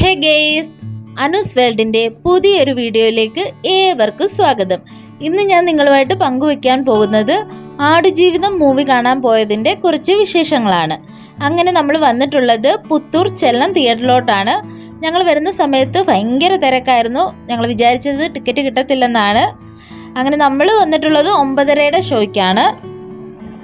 ഹേ guys Anu's വേൾഡിന്റെ പുതിയൊരു വീഡിയോയിലേക്ക് ഏവർക്കും സ്വാഗതം. ഇന്ന് ഞാൻ നിങ്ങളുമായിട്ട് പങ്കുവെക്കാൻ പോകുന്നത് ആടുജീവിതം മൂവി കാണാൻ പോയതിന്റെ കുറച്ച് വിശേഷങ്ങളാണ്. അങ്ങനെ നമ്മൾ വന്നിട്ടുള്ളത് പുത്തൂർ ചെല്ലം തിയേറ്ററിലോട്ടാണ്. ഞങ്ങൾ വരുന്ന സമയത്ത് ഭയങ്കര തിരക്കായിരുന്നു. ഞങ്ങൾ വിചാരിച്ചത് ടിക്കറ്റ് കിട്ടത്തില്ലെന്നാണ്. അങ്ങനെ നമ്മൾ വന്നിട്ടുള്ളത് ഒമ്പതരയുടെ ഷോയ്ക്കാണ്.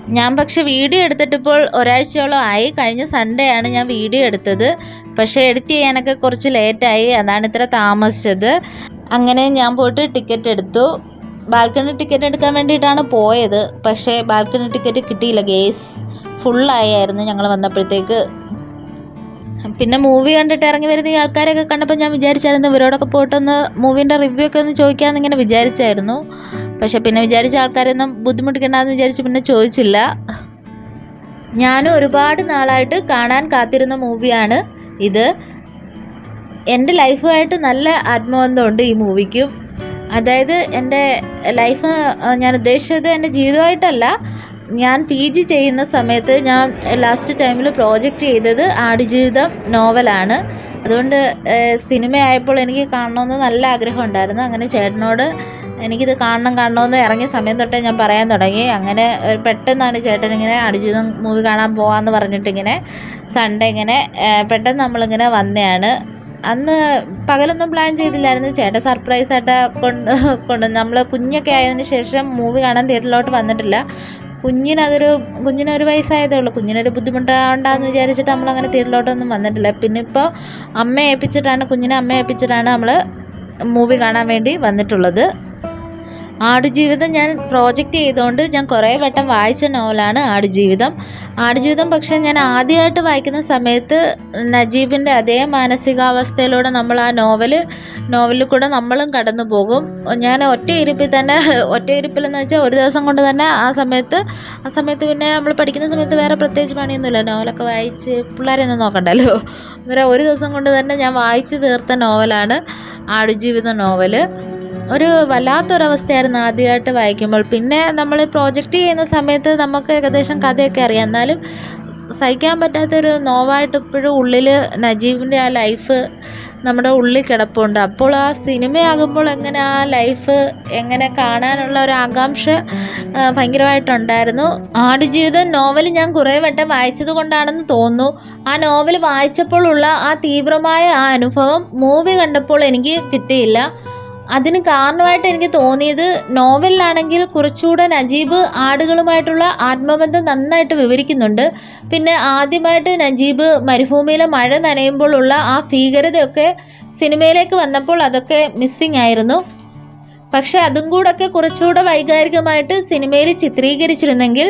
ഞാൻ പക്ഷെ വീഡിയോ എടുത്തിട്ടിപ്പോൾ ഒരാഴ്ചയോളം ആയി. കഴിഞ്ഞ സൺഡേ ആണ് ഞാൻ വീഡിയോ എടുത്തത്. പക്ഷേ എഡിറ്റ് ചെയ്യാനൊക്കെ കുറച്ച് ലേറ്റായി അതാണ് ഇത്ര താമസിച്ചത്. അങ്ങനെ ഞാൻ പോയിട്ട് ടിക്കറ്റ് എടുത്തു. ബാൽക്കണി ടിക്കറ്റ് എടുക്കാൻ വേണ്ടിയിട്ടാണ് പോയത്. പക്ഷേ ബാൽക്കണി ടിക്കറ്റ് കിട്ടിയില്ല. ഗേസ് ഫുള്ളായിരുന്നു ഞങ്ങൾ വന്നപ്പോഴത്തേക്ക്. പിന്നെ മൂവി കണ്ടിട്ട് ഇറങ്ങി വരുന്ന ഈ ആൾക്കാരൊക്കെ കണ്ടപ്പോൾ ഞാൻ വിചാരിച്ചായിരുന്നു ഇവരോടൊക്കെ പോയിട്ടൊന്ന് മൂവീന്റെ റിവ്യൂ ഒക്കെ ഒന്ന് ചോദിക്കാമെന്ന് ഇങ്ങനെ വിചാരിച്ചായിരുന്നു. പക്ഷെ പിന്നെ വിചാരിച്ച ആൾക്കാരൊന്നും ബുദ്ധിമുട്ടിക്കണ്ടെന്ന് വിചാരിച്ച് പിന്നെ ചോദിച്ചില്ല. ഞാനും ഒരുപാട് നാളായിട്ട് കാണാൻ കാത്തിരുന്ന മൂവിയാണ് ഇത്. എന്റെ ലൈഫുമായിട്ട് നല്ല ആത്മബന്ധമുണ്ട് ഈ മൂവിക്കും. അതായത് എന്റെ ലൈഫ് ഞാൻ ഉദ്ദേശിച്ചത് എന്റെ ജീവിതമായിട്ടല്ല. ഞാൻ പി ജി ചെയ്യുന്ന സമയത്ത് ഞാൻ ലാസ്റ്റ് ടൈമിൽ പ്രോജക്റ്റ് ചെയ്തത് ആടുജീവിതം നോവലാണ്. അതുകൊണ്ട് സിനിമയായപ്പോൾ എനിക്ക് കാണണമെന്ന് നല്ല ആഗ്രഹം ഉണ്ടായിരുന്നു. അങ്ങനെ ചേട്ടനോട് എനിക്കിത് കാണണം കാണണമെന്ന് ഇറങ്ങിയ സമയം തൊട്ടേ ഞാൻ പറയാൻ തുടങ്ങി. അങ്ങനെ പെട്ടെന്നാണ് ചേട്ടൻ ഇങ്ങനെ ആടുജീവിതം മൂവി കാണാൻ പോകാമെന്ന് പറഞ്ഞിട്ടിങ്ങനെ സൺഡേ ഇങ്ങനെ പെട്ടെന്ന് നമ്മളിങ്ങനെ വന്നതാണ് അന്ന് പകലൊന്നും പ്ലാൻ ചെയ്തില്ലായിരുന്നു. ചേട്ടൻ സർപ്രൈസ് ആയിട്ട് കൊണ്ട് കൊണ്ട് നമ്മൾ കുഞ്ഞൊക്കെ ആയതിനു ശേഷം മൂവി കാണാൻ തിയേറ്ററിലോട്ട് വന്നിട്ടില്ല. കുഞ്ഞിനതൊരു കുഞ്ഞിനൊരു വയസ്സായതേ ഉള്ളൂ. കുഞ്ഞിനൊരു ബുദ്ധിമുട്ടുണ്ടാകുന്ന വിചാരിച്ചിട്ട് നമ്മളങ്ങനെ തിയേറ്ററിലോട്ടൊന്നും വന്നിട്ടില്ല. പിന്നെ ഇപ്പോൾ അമ്മയെ ഏൽപ്പിച്ചിട്ടാണ് കുഞ്ഞിനെ അമ്മയെ ഏൽപ്പിച്ചിട്ടാണ് നമ്മൾ മൂവി കാണാൻ വേണ്ടി വന്നിട്ടുള്ളത്. ആടുജീവിതം ഞാൻ പ്രോജക്റ്റ് ചെയ്തുകൊണ്ട് ഞാൻ കുറേ വട്ടം വായിച്ച നോവലാണ് ആടുജീവിതം. ആടുജീവിതം പക്ഷേ ഞാൻ ആദ്യമായിട്ട് വായിക്കുന്ന സമയത്ത് നജീബിന്റെ അതേ മാനസികാവസ്ഥയിലൂടെ നമ്മൾ ആ നോവൽ നോവലിൽ കൂടെ നമ്മളും കടന്നു പോകും. ഞാൻ ഒറ്റ ഇരിപ്പിൽ തന്നെ ഒറ്റ ഇരിപ്പിലെന്ന് വെച്ചാൽ ഒരു ദിവസം കൊണ്ട് തന്നെ ആ സമയത്ത് ആ സമയത്ത് പിന്നെ നമ്മൾ പഠിക്കുന്ന സമയത്ത് വേറെ പ്രത്യേകിച്ച് പണിയൊന്നുമില്ല. നോവലൊക്കെ വായിച്ച് പിള്ളേരെ ഒന്നും നോക്കണ്ടല്ലോ. അന്നേരം ഒരു ദിവസം കൊണ്ട് തന്നെ ഞാൻ വായിച്ച് തീർത്ത നോവലാണ് ആടുജീവിത നോവൽ ഒരു വല്ലാത്തൊരവസ്ഥയായിരുന്നു ആദ്യമായിട്ട് വായിക്കുമ്പോൾ. പിന്നെ നമ്മൾ പ്രോജക്റ്റ് ചെയ്യുന്ന സമയത്ത് നമുക്ക് ഏകദേശം കഥയൊക്കെ അറിയാം. എന്നാലും സഹിക്കാൻ പറ്റാത്തൊരു നോവായിട്ട് ഇപ്പോഴും ഉള്ളിൽ നജീബിന്റെ ആ ലൈഫ് നമ്മുടെ ഉള്ളിൽ കിടപ്പുണ്ട്. അപ്പോൾ ആ സിനിമയാകുമ്പോൾ എങ്ങനെ ആ ലൈഫ് എങ്ങനെ കാണാനുള്ള ഒരു ആകാംക്ഷ ഭയങ്കരമായിട്ടുണ്ടായിരുന്നു. ആടുജീവിതം നോവൽ ഞാൻ കുറേ വട്ടം വായിച്ചത് കൊണ്ടാണെന്ന് തോന്നുന്നു. ആ നോവൽ വായിച്ചപ്പോഴുള്ള ആ തീവ്രമായ ആ അനുഭവം മൂവി കണ്ടപ്പോൾ എനിക്ക് കിട്ടിയില്ല. അതിന് കാരണമായിട്ട് എനിക്ക് തോന്നിയത് നോവലിലാണെങ്കിൽ കുറച്ചുകൂടെ നജീബ് ആടുകളുമായിട്ടുള്ള ആത്മബന്ധം നന്നായിട്ട് വിവരിക്കുന്നുണ്ട്. പിന്നെ ആദ്യമായിട്ട് നജീബ് മരുഭൂമിയിലെ മഴ നനയുമ്പോഴുള്ള ആ ഭീകരതയൊക്കെ സിനിമയിലേക്ക് വന്നപ്പോൾ അതൊക്കെ മിസ്സിങ് ആയിരുന്നു. പക്ഷെ അതും കൂടൊക്കെ കുറച്ചുകൂടെ വൈകാരികമായിട്ട് സിനിമയിൽ ചിത്രീകരിച്ചിരുന്നെങ്കിൽ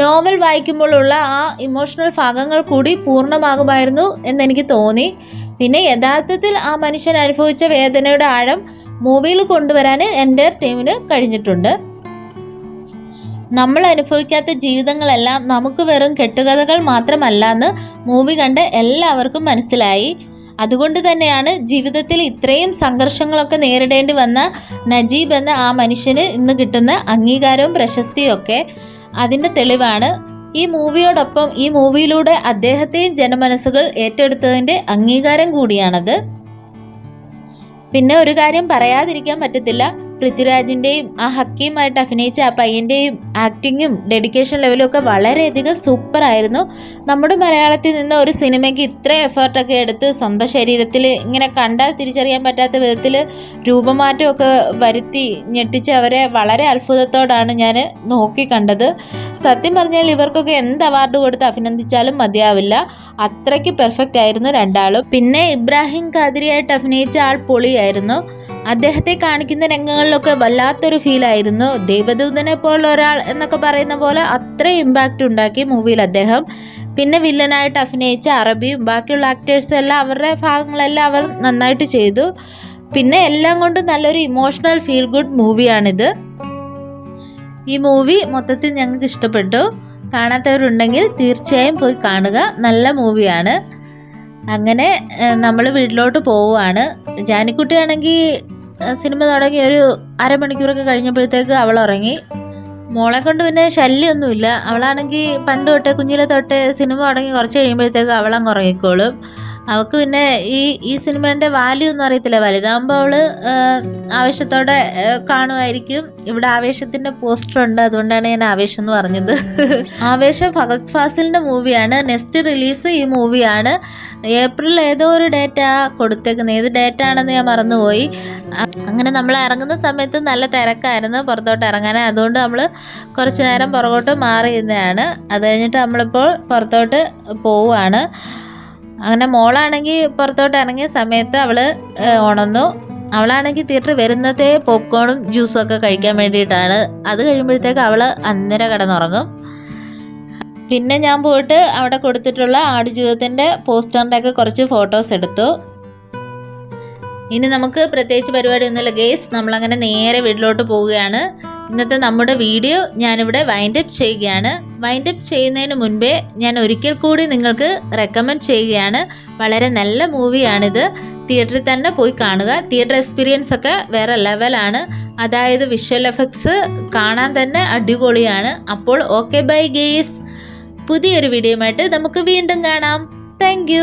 നോവൽ വായിക്കുമ്പോഴുള്ള ആ ഇമോഷണൽ ഭാഗങ്ങൾ കൂടി പൂർണമാകുമായിരുന്നു എന്നെനിക്ക് തോന്നി. പിന്നെ യഥാർത്ഥത്തിൽ ആ മനുഷ്യൻ അനുഭവിച്ച വേദനയുടെ ആഴം മൂവിയിൽ കൊണ്ടുവരാൻ എന്റെ ടീമിന് കഴിഞ്ഞിട്ടുണ്ട്. നമ്മൾ അനുഭവിക്കാത്ത ജീവിതങ്ങളെല്ലാം നമുക്ക് വെറും കെട്ടുകഥകൾ മാത്രമല്ല എന്ന് മൂവി കണ്ട് എല്ലാവർക്കും മനസ്സിലായി. അതുകൊണ്ട് തന്നെയാണ് ജീവിതത്തിൽ ഇത്രയും സംഘർഷങ്ങളൊക്കെ നേരിടേണ്ടി വന്ന നജീബ് എന്ന ആ മനുഷ്യന് ഇന്ന് കിട്ടുന്ന അംഗീകാരവും പ്രശസ്തിയും ഒക്കെ. അതിന്റെ തെളിവാണ് ഈ മൂവിയോടൊപ്പം ഈ മൂവിയിലൂടെ അദ്ദേഹത്തെയും ജനമനസ്സുകൾ ഏറ്റെടുത്തതിന്റെ അംഗീകാരം കൂടിയാണത്. പിന്നെ ഒരു കാര്യം പറയാതിരിക്കാൻ പറ്റത്തില്ല. പൃഥ്വിരാജിന്റെയും ആ ഹക്കീമായിട്ട് അഭിനയിച്ച ആ പയ്യന്റെയും ആക്ടിങ്ങും ഡെഡിക്കേഷൻ ലെവലും ഒക്കെ വളരെയധികം സൂപ്പറായിരുന്നു നമ്മുടെ മലയാളത്തിൽ നിന്ന് ഒരു സിനിമയ്ക്ക് ഇത്ര എഫേർട്ടൊക്കെ എടുത്ത് സ്വന്തം ശരീരത്തിൽ ഇങ്ങനെ കണ്ടാൽ തിരിച്ചറിയാൻ പറ്റാത്ത വിധത്തിൽ രൂപമാറ്റമൊക്കെ വരുത്തി ഞെട്ടിച്ച് അവരെ വളരെ അത്ഭുതത്തോടാണ് ഞാൻ നോക്കി കണ്ടത് സത്യം പറഞ്ഞാൽ ഇവർക്കൊക്കെ എന്ത് അവാർഡ് കൊടുത്ത് അഭിനന്ദിച്ചാലും മതിയാവില്ല. അത്രയ്ക്ക് പെർഫെക്റ്റ് ആയിരുന്നു രണ്ടാളും. പിന്നെ ഇബ്രാഹിം ഖാദിരിയായിട്ട് അഭിനയിച്ച ആൾ പൊളിയായിരുന്നു. അദ്ദേഹത്തെ കാണിക്കുന്ന രംഗങ്ങളിലൊക്കെ വല്ലാത്തൊരു ഫീലായിരുന്നു ദേവദൂതനെ പോലുള്ള ഒരാൾ എന്നൊക്കെ പറയുന്ന പോലെ അത്ര ഇമ്പാക്റ്റ് ഉണ്ടാക്കി മൂവിയിൽ അദ്ദേഹം. പിന്നെ വില്ലനായിട്ട് അഭിനയിച്ച അറബിയും ബാക്കിയുള്ള ആക്ടേഴ്സ് എല്ലാം അവരുടെ ഭാഗങ്ങളെല്ലാം അവർ നന്നായിട്ട് ചെയ്തു. പിന്നെ എല്ലാം കൊണ്ടും നല്ലൊരു ഇമോഷണൽ ഫീൽ ഗുഡ് മൂവിയാണിത് ഈ മൂവി മൊത്തത്തിൽ ഞങ്ങൾക്ക് ഇഷ്ടപ്പെട്ടു. കാണാത്തവരുണ്ടെങ്കിൽ തീർച്ചയായും പോയി കാണുക. നല്ല മൂവിയാണ് അങ്ങനെ നമ്മൾ വീട്ടിലോട്ട് പോവുകയാണ്. ജാനിക്കുട്ടിയാണെങ്കിൽ സിനിമ തുടങ്ങി ഒരു അരമണിക്കൂറൊക്കെ കഴിഞ്ഞപ്പോഴത്തേക്ക് അവൾ ഉറങ്ങി. മോളെ കൊണ്ട് പിന്നെ ശല്യമൊന്നുമില്ല അവളാണെങ്കിൽ പണ്ട് തൊട്ടേ കുഞ്ഞിലെ തൊട്ടേ സിനിമ തുടങ്ങി കുറച്ച് കഴിയുമ്പോഴത്തേക്ക് അവളങ്ങ് ഉറങ്ങിക്കോളും. അവൾക്ക് പിന്നെ ഈ ഈ സിനിമേന്റെ വാല്യൂ ഒന്നും അറിയത്തില്ല. വലുതാകുമ്പോൾ അവൾ ആവേശത്തോടെ കാണുമായിരിക്കും. ഇവിടെ ആവേശത്തിന്റെ പോസ്റ്റർ ഉണ്ട്. അതുകൊണ്ടാണ് ഞാൻ ആവേശം എന്ന് പറഞ്ഞത്. ആവേശം ഫഹദ് ഫാസിലിന്റെ മൂവിയാണ് നെക്സ്റ്റ് റിലീസ് ഈ മൂവിയാണ് ഏപ്രിൽ ഏതോ ഒരു ഡേറ്റ് ആ കൊടുത്തേക്കുന്നത്. ഏത് ഡേറ്റ് ആണെന്ന് ഞാൻ മറന്നുപോയി. അങ്ങനെ നമ്മൾ ഇറങ്ങുന്ന സമയത്ത് നല്ല തിരക്കായിരുന്നു. പുറത്തോട്ട് ഇറങ്ങാൻ. അതുകൊണ്ട് നമ്മൾ കുറച്ച് നേരം പുറകോട്ട് മാറി ഇരുന്നതാണ് അത് കഴിഞ്ഞിട്ട് നമ്മളിപ്പോൾ പുറത്തോട്ട് പോവുകയാണ്. അങ്ങനെ മോളാണെങ്കിൽ പുറത്തോട്ട് ഇറങ്ങിയ സമയത്ത് അവൾ ഉണന്നു അവളാണെങ്കിൽ തിയേറ്ററിൽ വരുന്നതേ പോപ്കോണും ജ്യൂസും ഒക്കെ കഴിക്കാൻ വേണ്ടിയിട്ടാണ്. അത് കഴിയുമ്പോഴത്തേക്ക് അവൾ അന്നേരം കിടന്നുറങ്ങും. പിന്നെ ഞാൻ പോയിട്ട് അവിടെ കൊടുത്തിട്ടുള്ള ആടുജീവിതത്തിന്റെ പോസ്റ്ററിന്റെ ഒക്കെ കുറച്ച് ഫോട്ടോസ് എടുത്തു. ഇനി നമുക്ക് പ്രത്യേകിച്ച് പരിപാടിയൊന്നുമില്ല. ഗേസ് നമ്മളങ്ങനെ നേരെ വീട്ടിലോട്ട് പോവുകയാണ്. ഇന്നത്തെ നമ്മുടെ വീഡിയോ ഞാനിവിടെ വൈൻഡ് അപ്പ് ചെയ്യുകയാണ്. വൈൻഡ് അപ്പ് ചെയ്യുന്നതിന് മുൻപേ ഞാൻ ഒരിക്കൽ കൂടി നിങ്ങൾക്ക് റെക്കമെൻഡ് ചെയ്യുകയാണ്. വളരെ നല്ല മൂവിയാണിത് തിയേറ്ററിൽ തന്നെ പോയി കാണുക. തിയേറ്റർ എക്സ്പീരിയൻസ് ഒക്കെ വേറെ ലെവലാണ് അതായത് വിഷ്വൽ എഫക്ട്സ് കാണാൻ തന്നെ അടിപൊളിയാണ്. അപ്പോൾ ഓക്കെ ബൈ ഗേസ് പുതിയൊരു വീഡിയോയുമായിട്ട് നമുക്ക് വീണ്ടും കാണാം. താങ്ക്